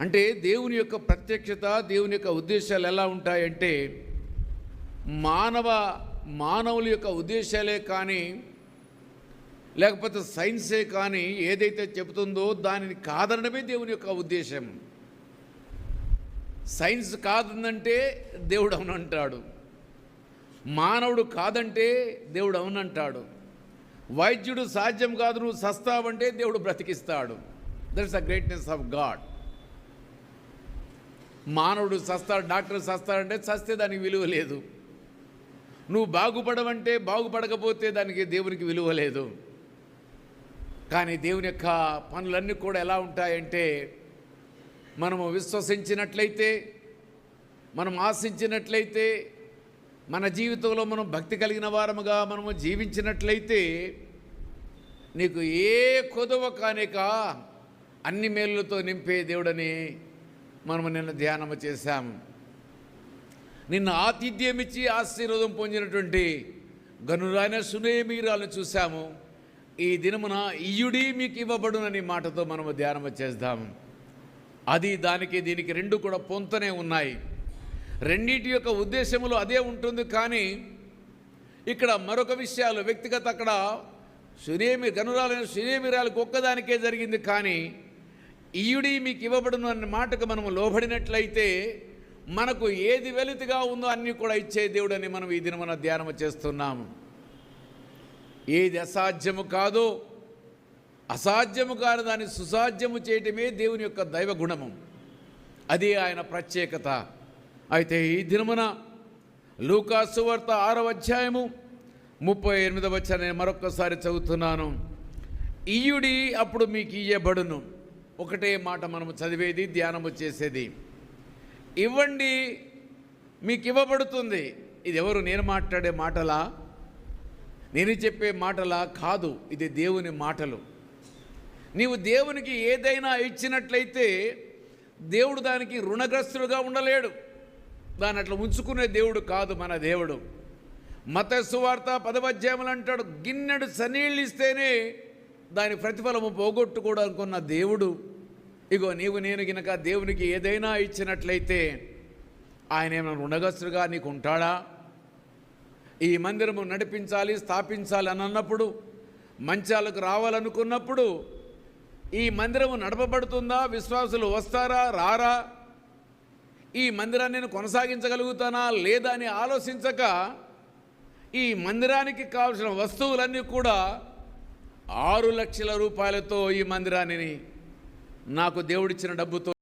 అంటే దేవుని యొక్క ప్రత్యక్షత దేవుని యొక్క ఉద్దేశాలు ఎలా ఉంటాయంటే మానవ మానవుల యొక్క ఉద్దేశాలే కానీ లేకపోతే సైన్సే కానీ ఏదైతే చెబుతుందో దానిని కాదనడమే దేవుని యొక్క ఉద్దేశం. సైన్స్ కాదంటే దేవుడు అవునంటాడు. మానవుడు కాదంటే దేవుడు అవునంటాడు. వైద్యుడు సాధ్యం కాదు నువ్వు సస్తావంటే దేవుడు బ్రతికిస్తాడు. That's the greatness of God మానవుడు సస్తాడు డాక్టర్ సస్తాడంటే సస్తే దానికి విలువ లేదు. నువ్వు బాగుపడవంటే బాగుపడకపోతే దానికి దేవునికి విలువ లేదు. కానీ దేవుని యొక్క పనులన్నీ కూడా ఎలా ఉంటాయంటే మనము విశ్వసించినట్లయితే మనం ఆశించినట్లయితే మన జీవితంలో మనం భక్తి కలిగిన వారముగా మనము జీవించినట్లయితే నీకు ఏ కొదవ కానిక అన్ని మేలులతో నింపే దేవుడని మనము నిన్న ధ్యానము చేశాము. నిన్న ఆతిథ్యం ఇచ్చి ఆశీర్వాదం పొందినటువంటి గనులైన సునేమీరాలను చూశాము. ఈ దినమున ఇయుడి మీకు ఇవ్వబడునని మాటతో మనము ధ్యానము చేద్దాము అది దానికి దీనికి రెండు కూడా పొంతనే ఉన్నాయి. రెండింటి యొక్క ఉద్దేశములు అదే ఉంటుంది కానీ ఇక్కడ మరొక విషయాలు వ్యక్తిగత అక్కడ సునేమి గనురాలైన సునేమిరాలకు ఒక్కదానికే జరిగింది కానీ ఈయుడి మీకు ఇవ్వబడును అన్న మాటకు మనము లోబడినట్లయితే మనకు ఏది వెలితిగా ఉందో అన్నీ కూడా ఇచ్చే దేవుడని మనం ఈ దినమున ధ్యానం చేస్తున్నాము. ఏది అసాధ్యము కాదో అసాధ్యము కాని దాన్ని సుసాధ్యము చేయటమే దేవుని యొక్క దైవ గుణము. అది ఆయన ప్రత్యేకత. అయితే ఈ దినమున లూకాసువార్త ఆరవ అధ్యాయము ముప్పై ఎనిమిదవ వచ్చా నేను మరొక్కసారి చదువుతున్నాను. ఈయుడి అప్పుడు మీకు ఇయ్యబడును. ఒకటే మాట మనము చదివేది ధ్యానము చేసేది. ఇవ్వండి మీకు ఇవ్వబడుతుంది. ఇది ఎవరు నేను మాట్లాడే మాటలా? నేను చెప్పే మాటలా కాదు. ఇది దేవుని మాటలు. నీవు దేవునికి ఏదైనా ఇచ్చినట్లయితే దేవుడు దానికి రుణగ్రస్తుడుగా ఉండలేడు. దాని అట్లా ఉంచుకునే దేవుడు కాదు మన దేవుడు. మత సువార్త పదవధ్యాయములు అంటాడు గిన్నెడు సనీళ్ళు ఇస్తేనే దాని ప్రతిఫలము పోగొట్టుకోవడానుకున్న దేవుడు. ఇగో నీవు నేను గినక దేవునికి ఏదైనా ఇచ్చినట్లయితే ఆయన ఏమైనా రుణగస్తుగా నీకు ఉంటాడా ఈ మందిరము నడిపించాలి స్థాపించాలి అని అన్నప్పుడు మంచాలకు రావాలనుకున్నప్పుడు ఈ మందిరము నడపబడుతుందా? విశ్వాసులు వస్తారా? రారా? ఈ మందిరాన్ని నేను కొనసాగించగలుగుతానా? లేదా అని ఆలోచించక ఈ మందిరానికి కావలసిన వస్తువులన్నీ కూడా ఆరు లక్షల రూపాయలతో ఈ మందిరాన్ని నాకు దేవుడిచ్చిన డబ్బుతో